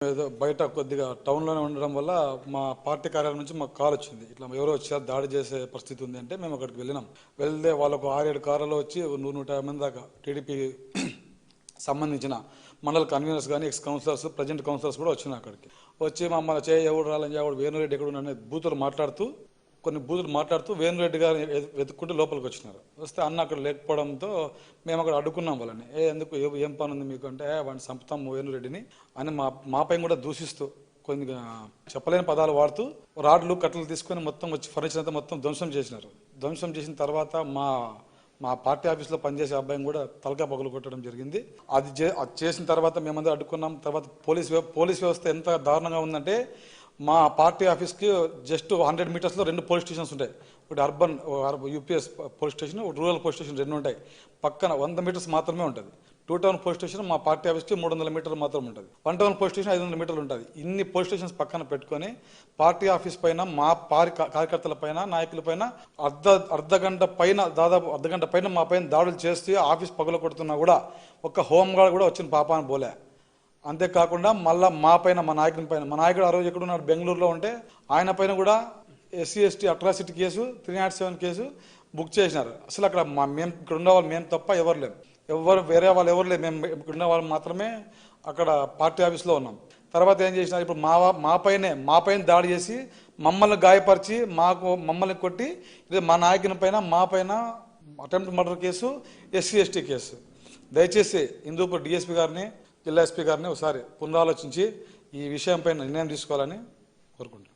ఏదో బయట కొద్దిగా టౌన్లోనే ఉండడం వల్ల మా పార్టీ కార్యాలయం నుంచి మాకు కాల్ వచ్చింది. ఇట్లా ఎవరో వచ్చారు దాడి చేసే పరిస్థితి ఉంది అంటే మేము అక్కడికి వెళ్ళినాం. వెళ్తే వాళ్ళకు ఆరేడు కార్లలో వచ్చి నూరు నూట యాభై మంది దాకా టీడీపీ సంబంధించిన మండల కన్వీనర్స్ కానీ ఎక్స్ కౌన్సిలర్స్ ప్రజెంట్ కౌన్సిలర్స్ కూడా వచ్చినాయి అక్కడికి. వచ్చి మమ్మల్ని చేయ ఎవడు రాలని ఎవడు వేణురెడ్డి ఎక్కడ ఉన్నాడు బూతులు మాట్లాడుతూ కొన్ని బూతులు మాట్లాడుతూ వేణురెడ్డి గారు వెతుక్కుంటూ లోపలికి వచ్చినారు. వస్తే అన్న అక్కడ లేకపోవడంతో మేము అక్కడ అడ్డుకున్నాం వాళ్ళని. ఏ ఎందుకు ఏం పని ఉంది మీకు అంటే వాడిని చంపుతాం వేణురెడ్డిని అని మా మాపై కూడా దూషిస్తూ కొన్ని చెప్పలేని పదాలు వాడుతూ రాడ్లు కట్టలు తీసుకొని మొత్తం వచ్చి ఫర్నిచర్ అంతా మొత్తం ధ్వంసం చేసినారు. ధ్వంసం చేసిన తర్వాత మా మా పార్టీ ఆఫీస్లో పనిచేసే అబ్బాయిని కూడా తలకా పగులు కొట్టడం జరిగింది. అది చే అది చేసిన తర్వాత మేమందరం అడ్డుకున్నాం. తర్వాత పోలీస్ పోలీస్ వ్యవస్థ ఎంత దారుణంగా ఉందంటే మా పార్టీ ఆఫీస్కి జస్ట్ హండ్రెడ్ మీటర్స్లో రెండు పోలీస్ స్టేషన్స్ ఉంటాయి. ఒకటి అర్బన్ యూపీఎస్ పోలీస్ స్టేషన్ ఒకటి రూరల్ పోలీస్ స్టేషన్ రెండు ఉంటాయి. పక్కన వంద మీటర్స్ మాత్రమే ఉంటుంది. టూ టౌన్ పోలీస్ స్టేషన్ మా పార్టీ ఆఫీస్కి మూడు వందల మీటర్లు మాత్రం ఉంటుంది. వన్ టౌన్ పోలీస్ స్టేషన్ ఐదు వందల మీటర్లు ఉంటుంది. ఇన్ని పోలీస్ స్టేషన్స్ పక్కన పెట్టుకొని పార్టీ ఆఫీస్ పైన మా పారి కార్యకర్తల పైన నాయకుల పైన అర్ధ అర్ధ గంట పైన దాదాపు అర్ధ గంట పైన మా పైన దాడులు చేస్తూ ఆఫీస్ పగల కొడుతున్నా కూడా ఒక హోంగార్డ్ కూడా వచ్చిన పాపాన్ని పోలే అంతేకాకుండా మళ్ళా మా పైన మా నాయకుని పైన. మా నాయకుడు ఆ రోజు ఎక్కడున్నాడు? బెంగళూరులో ఉంటే ఆయన పైన కూడా SC ST atrocity case three not seven case book చేసినారు. అసలు అక్కడ మా మేము ఇక్కడ ఉన్న వాళ్ళు మేము తప్ప ఎవరు లేము ఎవరు వేరే వాళ్ళు ఎవరు లేరు. మేము ఇక్కడ ఉన్న వాళ్ళు మాత్రమే అక్కడ పార్టీ ఆఫీస్లో ఉన్నాం. తర్వాత ఏం చేసినారు? ఇప్పుడు మా మా పైనే మా పైన దాడి చేసి మమ్మల్ని గాయపరిచి మాకు మమ్మల్ని కొట్టి ఇది మా నాయకుని పైన మా పైన attempt murder case SC ST case. దయచేసి హిందూపూర్ డిఎస్పీ గారిని జిల్లా ఎస్పీ గారిని ఒకసారి పునరాలోచించి ఈ విషయంపై నిర్ణయం తీసుకోవాలని కోరుకుంటున్నాను